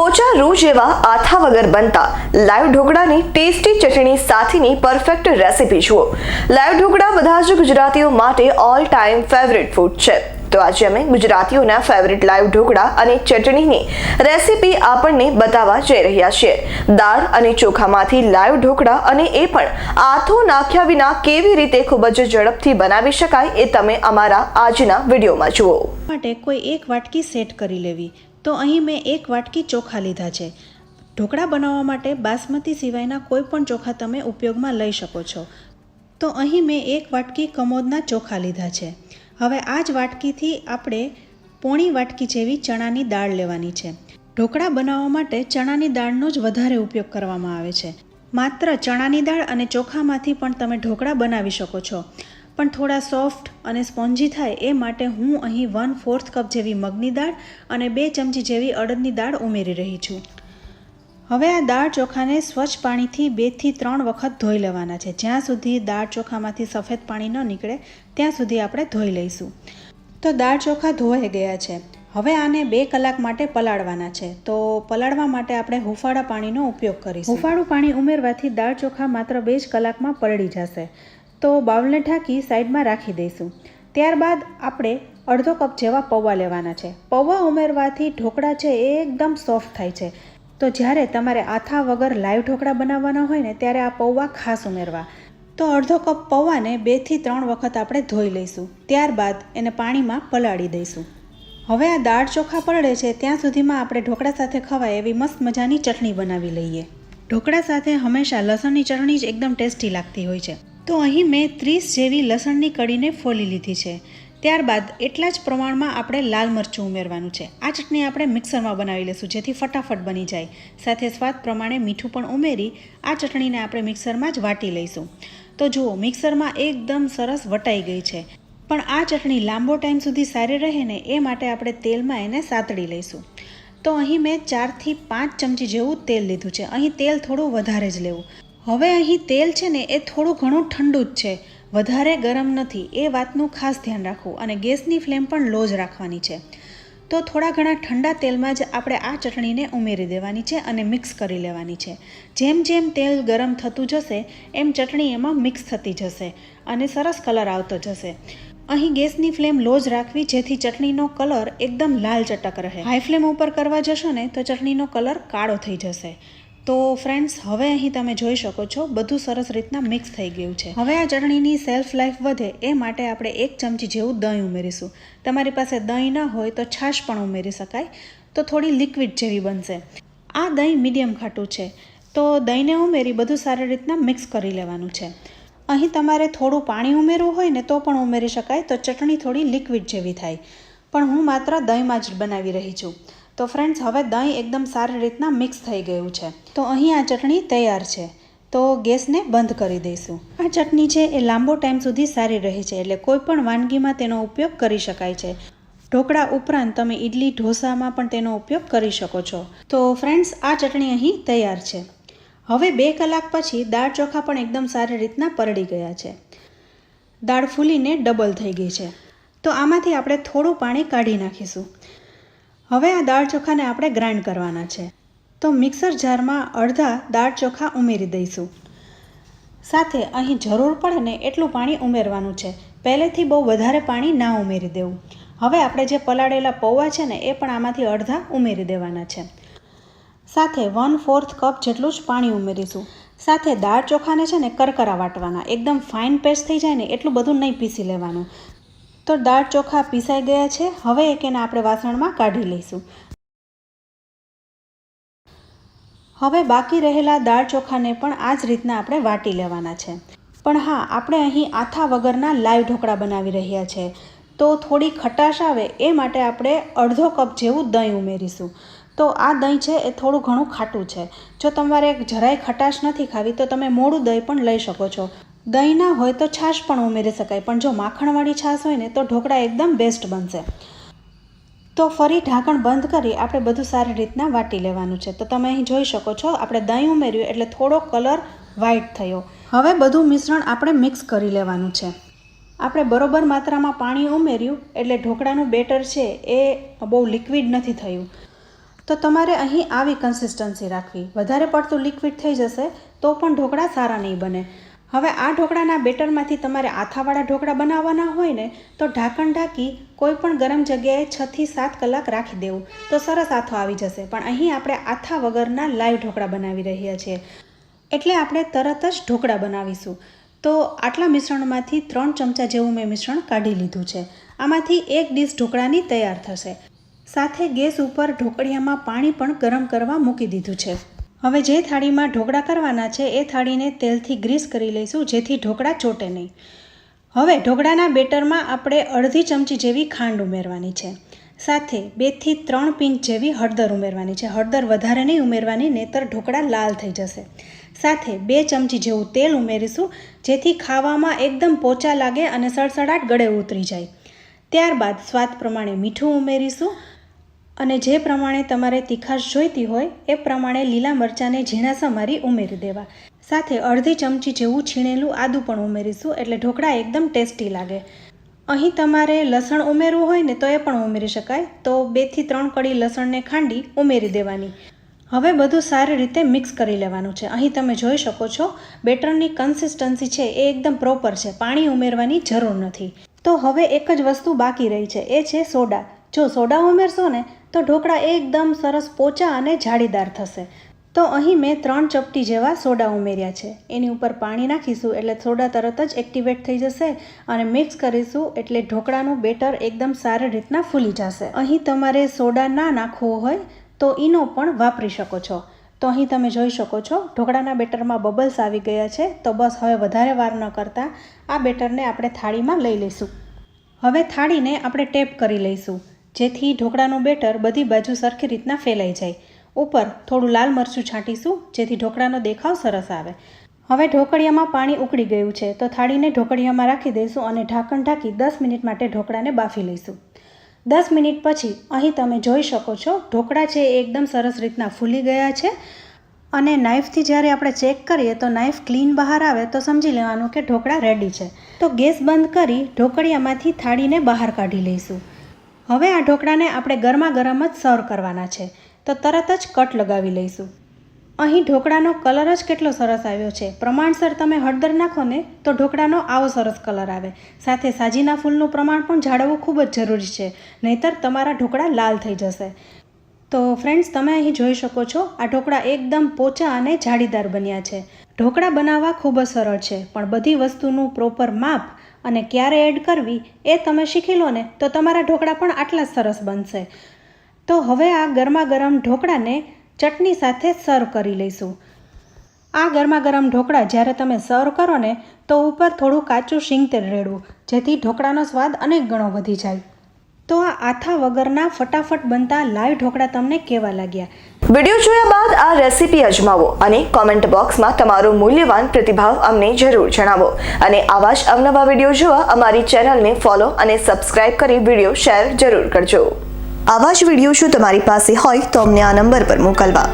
પોચા રૂ જેવા આથા વગર બનતા લાઈવ ઢોકળાની ટેસ્ટી ચટણી સાથેની પરફેક્ટ રેસિપી જુઓ. લાઈવ ઢોકળા બધા જ ગુજરાતીઓ માટે ઓલ ટાઈમ ફેવરિટ ફૂડ છે. તો આજે અમે ગુજરાતીઓના ફેવરિટ લાઈવ ઢોકળા અને ચટણીની રેસિપી આપણને બતાવવા જઈ રહ્યા છીએ. દાળ અને ચોખામાંથી લાઈવ ઢોકળા અને એ પણ આથો નાખ્યા વિના કેવી રીતે ખૂબ જ ઝડપથી બનાવી શકાય એ તમે અમારા આજના વિડીયોમાં જુઓ. માટે કોઈ એક વાટકી સેટ કરી લેવી. તો અહીં મેં એક વાટકી ચોખા લીધા છે. ઢોકળા બનાવવા માટે બાસમતી સિવાયના કોઈ પણ ચોખા તમે ઉપયોગમાં લઈ શકો છો. તો અહીં મેં એક વાટકી કમોદના ચોખા લીધા છે. હવે આ જ વાટકીથી આપણે પોણી વાટકી જેવી ચણાની દાળ લેવાની છે. ઢોકળા બનાવવા માટે ચણાની દાળનો જ વધારે ઉપયોગ કરવામાં આવે છે. માત્ર ચણાની દાળ અને ચોખામાંથી પણ તમે ઢોકળા બનાવી શકો છો. પણ થોડા સોફ્ટ અને સ્પોન્જી થાય એ માટે હું અહીં વન ફોર્થ કપ જેવી મગની દાળ અને બે ચમચી જેવી અડદની દાળ ઉમેરી રહી છું. હવે આ દાળ ચોખાને સ્વચ્છ પાણીથી બેથી ત્રણ વખત ધોઈ લેવાના છે. જ્યાં સુધી દાળ ચોખામાંથી સફેદ પાણી ન નીકળે, ત્યાં સુધી આપણે ધોઈ લઈશું. તો દાળ ચોખા ધોવાઈ ગયા છે. હવે આને બે કલાક માટે પલાળવાના છે. તો પલાળવા માટે આપણે હુંફાળા પાણીનો ઉપયોગ કરીશું. હુંફાળું પાણી ઉમેરવાથી દાળ ચોખા માત્ર બે જ કલાકમાં પલળી જશે. તો બાઉલને ઢાંકી સાઈડમાં રાખી દઈશું. ત્યારબાદ આપણે અડધો કપ જેવા પૌવા લેવાના છે. પૌવા ઉમેરવાથી ઢોકળા છે એ એકદમ સોફ્ટ થાય છે. તો જ્યારે તમારે આથા વગર લાઈવ ઢોકળા બનાવવાના હોય ને, ત્યારે આ પૌવા ખાસ ઉમેરવા. તો અડધો કપ પૌવાને બેથી ત્રણ વખત આપણે ધોઈ લઈશું. ત્યારબાદ એને પાણીમાં પલાળી દઈશું. હવે આ દાળ ચોખા પલળે છે, ત્યાં સુધીમાં આપણે ઢોકળા સાથે ખવાય એવી મસ્ત મજાની ચટણી બનાવી લઈએ. ઢોકળા સાથે હંમેશા લસણની ચટણી જ એકદમ ટેસ્ટી લાગતી હોય છે. તો અહીં મેં ત્રીસ જેવી લસણની કડીને ફોલી લીધી છે. ત્યારબાદ એટલા જ પ્રમાણમાં આપણે લાલ મરચું ઉમેરવાનું છે. આ ચટણી આપણે મિક્સરમાં બનાવી લઈશું, જેથી ફટાફટ બની જાય. સાથે સ્વાદ પ્રમાણે મીઠું પણ ઉમેરી આ ચટણીને આપણે મિક્સરમાં જ વાટી લઈશું. તો જુઓ, મિક્સરમાં એકદમ સરસ વટાઈ ગઈ છે. પણ આ ચટણી લાંબો ટાઈમ સુધી સારી રહે ને એ માટે આપણે તેલમાં એને સાતળી લઈશું. તો અહીં મેં ચારથી પાંચ ચમચી જેવું તેલ લીધું છે. અહીં તેલ થોડું વધારે જ લેવું. હવે અહીં તેલ છે ને એ થોડું ઘણું ઠંડુ જ છે. વધારે ગરમ નથી. એ વાતનું ખાસ ધ્યાન રાખવું અને ગેસની ફ્લેમ પણ લો જ રાખવાની છે. તો થોડા ઘણા ઠંડા તેલમાં જ આપણે આ ચટણીને ઉમેરી દેવાની છે અને મિક્સ કરી લેવાની છે. જેમ જેમ તેલ ગરમ થતું જશે, એમ ચટણી એમાં મિક્સ થતી જશે અને સરસ કલર આવતો જશે. અહીં ગેસની ફ્લેમ લો જ રાખવી, જેથી ચટણીનો કલર એકદમ લાલ ચટક રહે. હાઈ ફ્લેમ ઉપર કરવા જશો ને, તો ચટણીનો કલર કાળો થઈ જશે. તો ફ્રેન્ડ્સ હવે અહીં તમે જોઈ શકો છો, બધું સરસ રીતના મિક્સ થઈ ગયું છે. હવે આ ચટણીની સેલ્ફ લાઈફ વધે એ માટે આપણે એક ચમચી જેવું દહીં ઉમેરીશું. તમારી પાસે દહીં ન હોય તો છાશ પણ ઉમેરી શકાય. તો થોડી લિક્વિડ જેવી બનશે. આ દહીં મીડિયમ ખાટું છે. તો દહીંને ઉમેરી બધું સારી રીતના મિક્સ કરી લેવાનું છે. અહીં તમારે થોડું પાણી ઉમેરવું હોય ને તો પણ ઉમેરી શકાય. તો ચટણી થોડી લિક્વિડ જેવી થાય. પણ હું માત્ર દહીંમાં જ બનાવી રહી છું. તો ફ્રેન્ડ્સ હવે દહીં એકદમ સારી રીતના મિક્સ થઈ ગયું છે. તો અહીં આ ચટણી તૈયાર છે. તો ગેસને બંધ કરી દઈશું. આ ચટણી છે એ લાંબો ટાઈમ સુધી સારી રહે છે એટલે કોઈ પણ વાનગીમાં તેનો ઉપયોગ કરી શકાય છે. ઢોકળા ઉપરાંત તમે ઇડલી ઢોસામાં પણ તેનો ઉપયોગ કરી શકો છો. તો ફ્રેન્ડ્સ આ ચટણી અહીં તૈયાર છે. હવે બે કલાક પછી દાળ ચોખા પણ એકદમ સારી રીતના પરડી ગયા છે. દાળ ફૂલીને ડબલ થઈ ગઈ છે. તો આમાંથી આપણે થોડું પાણી કાઢી નાખીશું. હવે આ દાળ ચોખાને આપણે ગ્રાઇન્ડ કરવાના છે. તો મિક્સર જારમાં અડધા દાળ ચોખા ઉમેરી દઈશું. સાથે અહીં જરૂર પડે ને એટલું પાણી ઉમેરવાનું છે. પહેલેથી બહુ વધારે પાણી ના ઉમેરી દેવું. હવે આપણે જે પલાળેલા પૌવા છે ને, એ પણ આમાંથી અડધા ઉમેરી દેવાના છે. સાથે વન ફોર્થ કપ જેટલું જ પાણી ઉમેરીશું. સાથે દાળ ચોખાને છે ને, કરકરા વાટવાના. એકદમ ફાઇન પેસ્ટ થઈ જાય ને, એટલું બધું નહીં પીસી લેવાનું. તો દાળ ચોખા પીસાઈ ગયા છે. હવે એક એને આપણે વાસણમાં કાઢી લઈશું. હવે બાકી રહેલા દાળ ચોખાને પણ આ જ રીતના આપણે વાટી લેવાના છે. પણ હા, આપણે અહીં આથા વગરના લાઈવ ઢોકળા બનાવી રહ્યા છે. તો થોડી ખટાશ આવે એ માટે આપણે અડધો કપ જેવું દહીં ઉમેરીશું. તો આ દહીં છે એ થોડું ઘણું ખાટું છે. જો તમારે જરાય ખટાશ નથી ખાવી, તો તમે મોડું દહીં પણ લઈ શકો છો. દહીં ના હોય તો છાશ પણ ઉમેરી શકાય, પણ જો માખણવાળી છાશ હોય ને, તો ઢોકળા એકદમ બેસ્ટ બનશે. તો ફરી ઢાંકણ બંધ કરી આપણે બધું સારી રીતના વાટી લેવાનું છે. તો તમે અહીં જોઈ શકો છો, આપણે દહીં ઉમેર્યું એટલે થોડો કલર વ્હાઈટ થયો. હવે બધું મિશ્રણ આપણે મિક્સ કરી લેવાનું છે. આપણે બરોબર માત્રામાં પાણી ઉમેર્યું એટલે ઢોકળાનું બેટર છે એ બહુ લિક્વિડ નથી થયું. તો તમારે અહીં આવી કન્સિસ્ટન્સી રાખવી. વધારે પડતું લિક્વિડ થઈ જશે તો પણ ઢોકળા સારા નહીં બને. હવે આ ઢોકળાના બેટરમાંથી તમારે આથાવાળા ઢોકળા બનાવવાના હોય ને, તો ઢાંકણ ઢાંકી કોઈ પણ ગરમ જગ્યાએ છથી સાત કલાક રાખી દેવું. તો સરસ આથો આવી જશે. પણ અહીં આપણે આથા વગરના લાઈવ ઢોકળા બનાવી રહ્યા છીએ. એટલે આપણે તરત જ ઢોકળા બનાવીશું. તો આટલા મિશ્રણમાંથી ત્રણ ચમચા જેવું મેં મિશ્રણ કાઢી લીધું છે. આમાંથી એક ડીશ ઢોકળાની તૈયાર થશે. સાથે ગેસ ઉપર ઢોકળિયામાં પાણી પણ ગરમ કરવા મૂકી દીધું છે. હવે જે થાળીમાં ઢોકળા કરવાના છે, એ થાળીને તેલથી ગ્રીસ કરી લઈશું, જેથી ઢોકળા ચોટે નહીં. હવે ઢોકળાના બેટરમાં આપણે અડધી ચમચી જેવી ખાંડ ઉમેરવાની છે. સાથે બેથી ત્રણ પિંચ જેવી હળદર ઉમેરવાની છે. હળદર વધારે નહીં ઉમેરવાની, નહીતર ઢોકળા લાલ થઈ જશે. સાથે બે ચમચી જેવું તેલ ઉમેરીશું, જેથી ખાવામાં એકદમ પોચા લાગે અને સડસડાટ ગળે ઉતરી જાય. ત્યારબાદ સ્વાદ પ્રમાણે મીઠું ઉમેરીશું. અને જે પ્રમાણે તમારે તીખાશ જોઈતી હોય, એ પ્રમાણે લીલા મરચાંને ઝીણા સમારી ઉમેરી દેવા. સાથે અડધી ચમચી જેવું છીણેલું આદું પણ ઉમેરીશું, એટલે ઢોકળા એકદમ ટેસ્ટી લાગે. અહીં તમારે લસણ ઉમેરવું હોય ને તો એ પણ ઉમેરી શકાય. તો બેથી ત્રણ કડી લસણને ખાંડી ઉમેરી દેવાની. હવે બધું સારી રીતે મિક્સ કરી લેવાનું છે. અહીં તમે જોઈ શકો છો, બેટરની કન્સિસ્ટન્સી છે એ એકદમ પ્રોપર છે. પાણી ઉમેરવાની જરૂર નથી. તો હવે એક જ વસ્તુ બાકી રહી છે. એ છે સોડા. જો સોડા ઉમેરશો ને તો ઢોકળા એકદમ સરસ પોચા અને જાળીદાર થશે. તો અહીં મેં ત્રણ ચપટી જેવા સોડા ઉમેર્યા છે. એની ઉપર પાણી નાખીશું એટલે સોડા તરત જ એક્ટિવેટ થઈ જશે અને મિક્સ કરીશું એટલે ઢોકળાનું બેટર એકદમ સારી રીતના ફૂલી જશે. અહીં તમારે સોડા ના નાખવો હોય તો ઈનો પણ વાપરી શકો છો. તો અહીં તમે જોઈ શકો છો, ઢોકળાના બેટરમાં બબલ્સ આવી ગયા છે. તો બસ હવે વધારે વાર ન કરતાં આ બેટરને આપણે થાળીમાં લઈ લઈશું. હવે થાળીને આપણે ટેપ કરી લઈશું. જેથી ઢોકળાનું બેટર બધી બાજુ સરખી રીતના ફેલાઈ જાય. ઉપર થોડું લાલ મરચું છાંટીશું, જેથી ઢોકળાનો દેખાવ સરસ આવે. હવે ઢોકળિયામાં પાણી ઉકળી ગયું છે, તો થાળીને ઢોકળિયામાં રાખી દઈશું અને ઢાંકણ ઢાંકી દસ મિનિટ માટે ઢોકળાને બાફી લઈશું. દસ મિનિટ પછી અહીં તમે જોઈ શકો છો, ઢોકળા છે એ એકદમ સરસ રીતના ફૂલી ગયા છે. અને નાઇફથી જ્યારે આપણે ચેક કરીએ તો નાઇફ ક્લીન બહાર આવે તો સમજી લેવાનું કે ઢોકળા રેડી છે. તો ગેસ બંધ કરી ઢોકળિયામાંથી થાળીને બહાર કાઢી લઈશું. હવે આ ઢોકળાને આપણે ગરમા ગરમ જ સર્વ કરવાના છે. તો તરત જ કટ લગાવી લઈશું. અહીં ઢોકળાનો કલર જ કેટલો સરસ આવ્યો છે. પ્રમાણસર તમે હળદર નાખો ને તો ઢોકળાનો આવો સરસ કલર આવે. સાથે સાજીના ફૂલનું પ્રમાણ પણ જાળવવું ખૂબ જ જરૂરી છે. નહીતર તમારા ઢોકળા લાલ થઈ જશે. તો ફ્રેન્ડ્સ, તમે અહીં જોઈ શકો છો, આ ઢોકળા એકદમ પોચા અને જાળીદાર બન્યા છે. ઢોકળા બનાવવા ખૂબ જ સરળ છે, પણ બધી વસ્તુનું પ્રોપર માપ અને ક્યારે એડ કરવી એ તમે શીખી લો ને તો તમારા ઢોકળા પણ આટલા સરસ બનશે. તો હવે આ ગરમા ગરમ ઢોકળાને ચટણી સાથે સર્વ કરી લઈશું. આ ગરમા ગરમ ઢોકળા જ્યારે તમે સર્વ કરો ને તો ઉપર થોડું કાચું શીંગતેલ રેડવું, જેથી ઢોકળાનો સ્વાદ અનેક ગણો વધી જાય. તો આ આથા વગરના ફટાફટ બનતા લાઈવ ઢોકળા તમને કેવા લાગ્યા? વીડિયો જોયા બાદ આ રેસીપી અજમાવો અને કોમેન્ટ બોક્સમાં તમારો મૂલ્યવાન પ્રતિભાવ અમને જરૂર જણાવો. અને આવા જ અવનવા વીડિયો જોવા અમારી ચેનલને ફોલો અને સબસ્ક્રાઇબ કરી વીડિયો શેર જરૂર કરજો. આવા જ વીડિયો જો તમારી પાસે હોય તો અમને આ નંબર પર મોકલવા.